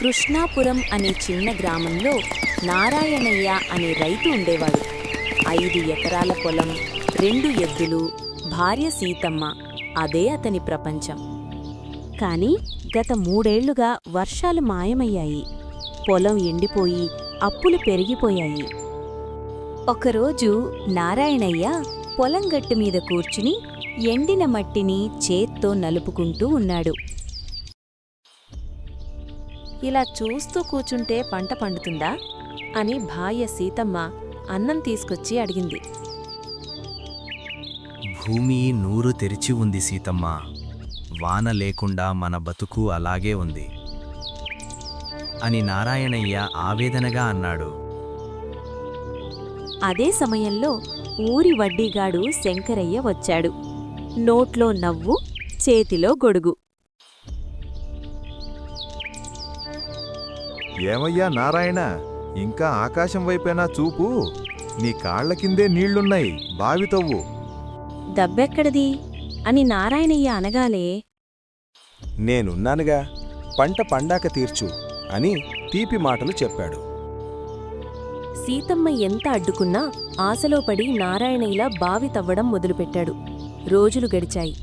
కృష్ణాపురం అనే చిన్న గ్రామంలో నారాయణయ్య అనే రైతు ఉండేవాడు. ఐదు ఎకరాల పొలం రెండు ఎద్దులు భార్య సీతమ్మ అదే అతని ప్రపంచం. కాని గత మూడేళ్ళుగా వర్షాలు మాయమయ్యాయి. పొలం ఎండిపోయి అప్పులు పెరిగిపోయాయి. ఒకరోజు నారాయణయ్య పొలం గట్టు మీద కూర్చుని ఎండిన మట్టిని చేత్తో నలుపుకుంటూ ఉన్నాడు. ఇలా చూస్తూ కూచుంటే పంట పండుతుందా? అని భార్య సీతమ్మ అన్నం తీసుకొచ్చి అడిగింది. భూమి నూరు తెరిచి ఉంది సీతమ్మ. వాన లేకుండా మన బతుకు అలాగే ఉంది. అని నారాయణయ్య ఆవేదనగా అన్నాడు. అదే సమయంలో ఊరి వడ్డీగాడు శంకరయ్య వచ్చాడు. నోట్లో నవ్వు చేతిలో గొడుగు. ఏమయ్యా నారాయణ? ఇంకా ఆకాశం వైపేనా చూపు? నీ కాళ్ళ కిందే నీళ్ళున్నాయి. బావి తవ్వు. దబ్బెక్కడది? అని నారాయణయ్య అనగాలే. నేనున్నానుగా. పంట పండాక తీర్చు అని తీపి మాటలు చెప్పాడు. సీతమ్మ ఎంత అడ్డుకున్నా ఆశలో పడి నారాయణయ్యలా బావి తవ్వడం మొదలుపెట్టాడు. రోజులు గడిచాయి.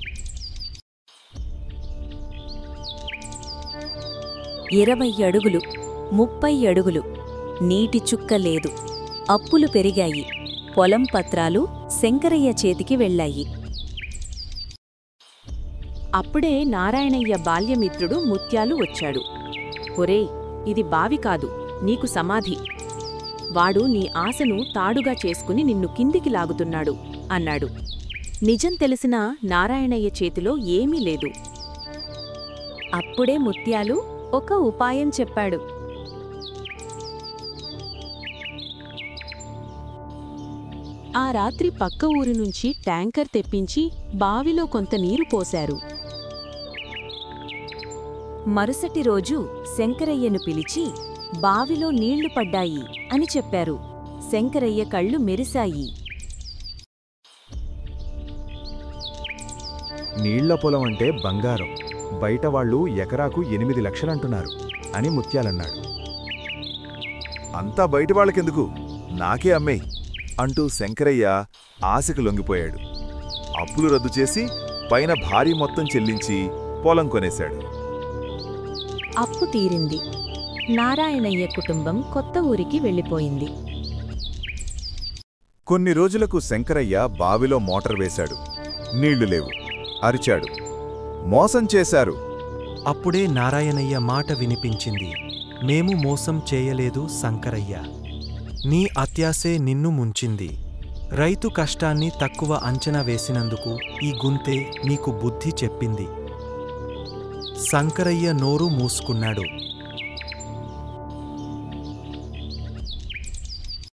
ఇరవై అడుగులు. ముప్పై అడుగులు. నీటి చుక్క లేదు. అప్పులు పెరిగాయి. పొలం పత్రాలు శంకరయ్య చేతికి వెళ్ళాయి. అప్పుడే నారాయణయ్య బాల్యమిత్రుడు ముత్యాలు వచ్చాడు. ఒరేయ్ ఇది బావి కాదు. నీకు సమాధి. వాడు నీ ఆశను తాడుగా చేసుకుని నిన్ను కిందికి లాగుతున్నాడు అన్నాడు. నిజం తెలిసిన నారాయణయ్య చేతిలో ఏమీ లేదు. అప్పుడే ముత్యాలు ఒక ఉపాయం చెప్పాడు. ఆ రాత్రి పక్క ఊరి నుంచి ట్యాంకర్ తెప్పించి బావిలో కొంత నీరు పోశారు. మరుసటి రోజు శంకరయ్యను పిలిచి బావిలో నీళ్ళు పడ్డాయి అని చెప్పారు. శంకరయ్య కళ్ళు మెరిశాయి. నీళ్ళ పొలం అంటే బంగారం. బయట వాళ్ళు ఎకరాకు ఎనిమిది లక్షలంటున్నారు అని ముత్యాలన్నాడు. అంతా బయట వాళ్ళకెందుకు? నాకే అమ్మేయి అంటూ శంకరయ్య ఆశకు లొంగిపోయాడు. అప్పులు రద్దు చేసి పైన భారీ మొత్తం చెల్లించి పొలం కొనేశాడు. అప్పు తీరింది. నారాయణయ్య కుటుంబం కొత్త ఊరికి వెళ్ళిపోయింది. కొన్ని రోజులకు శంకరయ్య బావిలో మోటార్ వేశాడు. నీళ్ళు లేవు. అరిచాడు. మోసం చేశారు. అప్పుడే నారాయణయ్య మాట వినిపించింది. మేము మోసం చేయలేదు శంకరయ్య. నీ అత్యాసే నిన్ను ముంచింది. రైతు కష్టాన్ని తక్కువ అంచనా వేసినందుకు ఈ గుంతే నీకు బుద్ధి చెప్పింది. శంకరయ్య నోరు మూసుకున్నాడు.